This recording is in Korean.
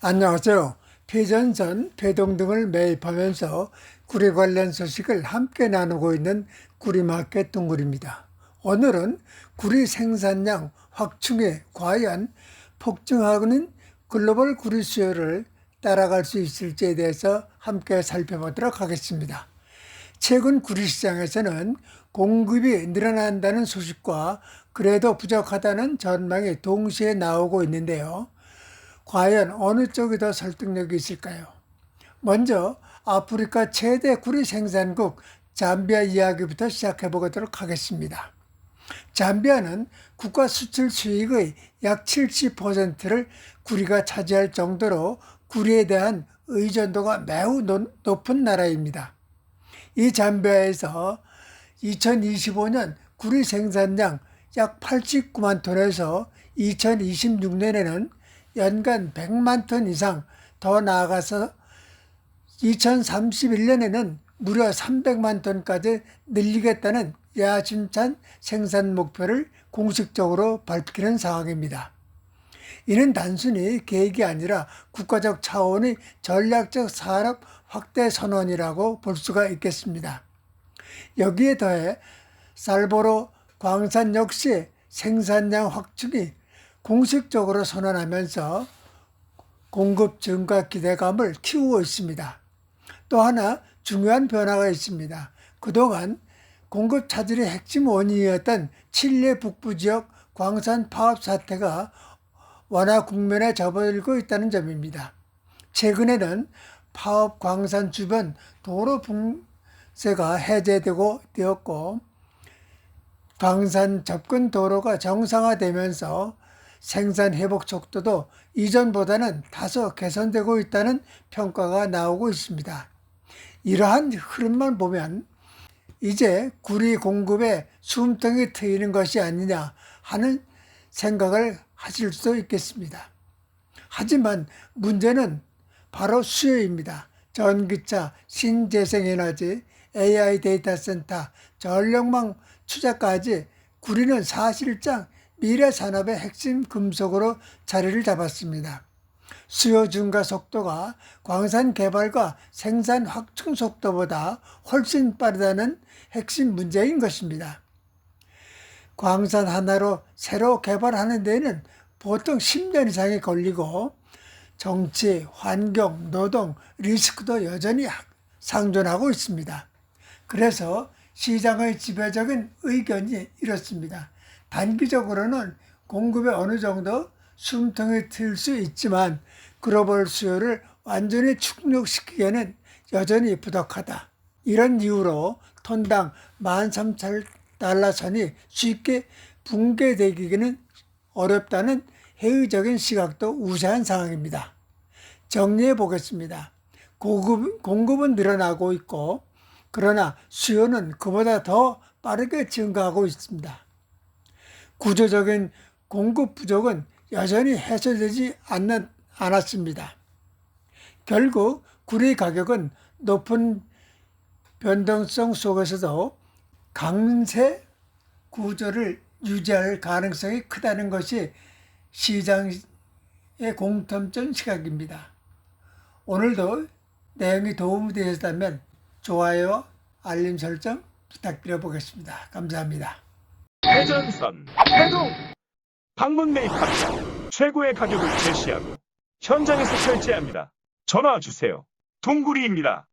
안녕하세요. 폐전선, 폐동 등을 매입하면서 구리 관련 소식을 함께 나누고 있는 구리마켓 동굴입니다. 오늘은 구리 생산량 확충에 과연 폭증하는 글로벌 구리 수요를 따라갈 수 있을지에 대해서 함께 살펴보도록 하겠습니다. 최근 구리 시장에서는 공급이 늘어난다는 소식과 그래도 부족하다는 전망이 동시에 나오고 있는데요. 과연 어느 쪽이 더 설득력이 있을까요? 먼저 아프리카 최대 구리 생산국 잠비아 이야기부터 시작해 보도록 하겠습니다. 잠비아는 국가 수출 수익의 약 70%를 구리가 차지할 정도로 구리에 대한 의존도가 매우 노- 높은 나라입니다. 이 잠비아에서 2025년 구리 생산량 약 89만 톤에서 2026년에는 연간 100만 톤 이상 더 나아가서 2031년에는 무려 300만 톤까지 늘리겠다는 야심찬 생산 목표를 공식적으로 밝히는 상황입니다. 이는 단순히 계획이 아니라 국가적 차원의 전략적 산업 확대 선언이라고 볼 수가 있겠습니다. 여기에 더해 살보로 광산 역시 생산량 확충이 공식적으로 선언하면서 공급 증가 기대감을 키우고 있습니다. 또 하나 중요한 변화가 있습니다. 그동안 공급 차질의 핵심 원인이었던 칠레 북부 지역 광산 파업 사태가 완화 국면에 접어들고 있다는 점입니다. 최근에는 파업 광산 주변 도로 봉쇄가 해제되고 되었고 광산 접근 도로가 정상화되면서 생산 회복 속도도 이전보다는 다소 개선되고 있다는 평가가 나오고 있습니다. 이러한 흐름만 보면 이제 구리 공급에 숨통이 트이는 것이 아니냐 하는 생각을 하실 수도 있겠습니다. 하지만 문제는 바로 수요입니다. 전기차, 신재생에너지, AI 데이터 센터, 전력망 투자까지 구리는 사실상 미래 산업의 핵심 금속으로 자리를 잡았습니다. 수요 증가 속도가 광산 개발과 생산 확충 속도보다 훨씬 빠르다는 핵심 문제인 것입니다. 광산 하나로 새로 개발하는 데는 보통 10년 이상이 걸리고 정치, 환경, 노동, 리스크도 여전히 상존하고 있습니다. 그래서 시장의 지배적인 의견이 이렇습니다. 단기적으로는 공급에 어느 정도 숨통이 틀 수 있지만 글로벌 수요를 완전히 축적시키기에는 여전히 부족하다. 이런 이유로 톤당 13,000달러 선이 쉽게 붕괴되기는 어렵다는 회의적인 시각도 우세한 상황입니다. 정리해 보겠습니다. 고급, 공급은 늘어나고 있고 그러나 수요는 그보다 더 빠르게 증가하고 있습니다. 구조적인 공급 부족은 여전히 해소되지 않는, 않았습니다. 결국 구리 가격은 높은 변동성 속에서도 강세 구조를 유지할 가능성이 크다는 것이 시장의 공통점 시각입니다. 오늘도 내용이 도움이 되셨다면 좋아요, 알림 설정 부탁드려 보겠습니다. 감사합니다. 회전선, 회동! 방문 매입합니다. 최고의 가격을 제시하고 현장에서 결제합니다. 전화 주세요. 동구리입니다.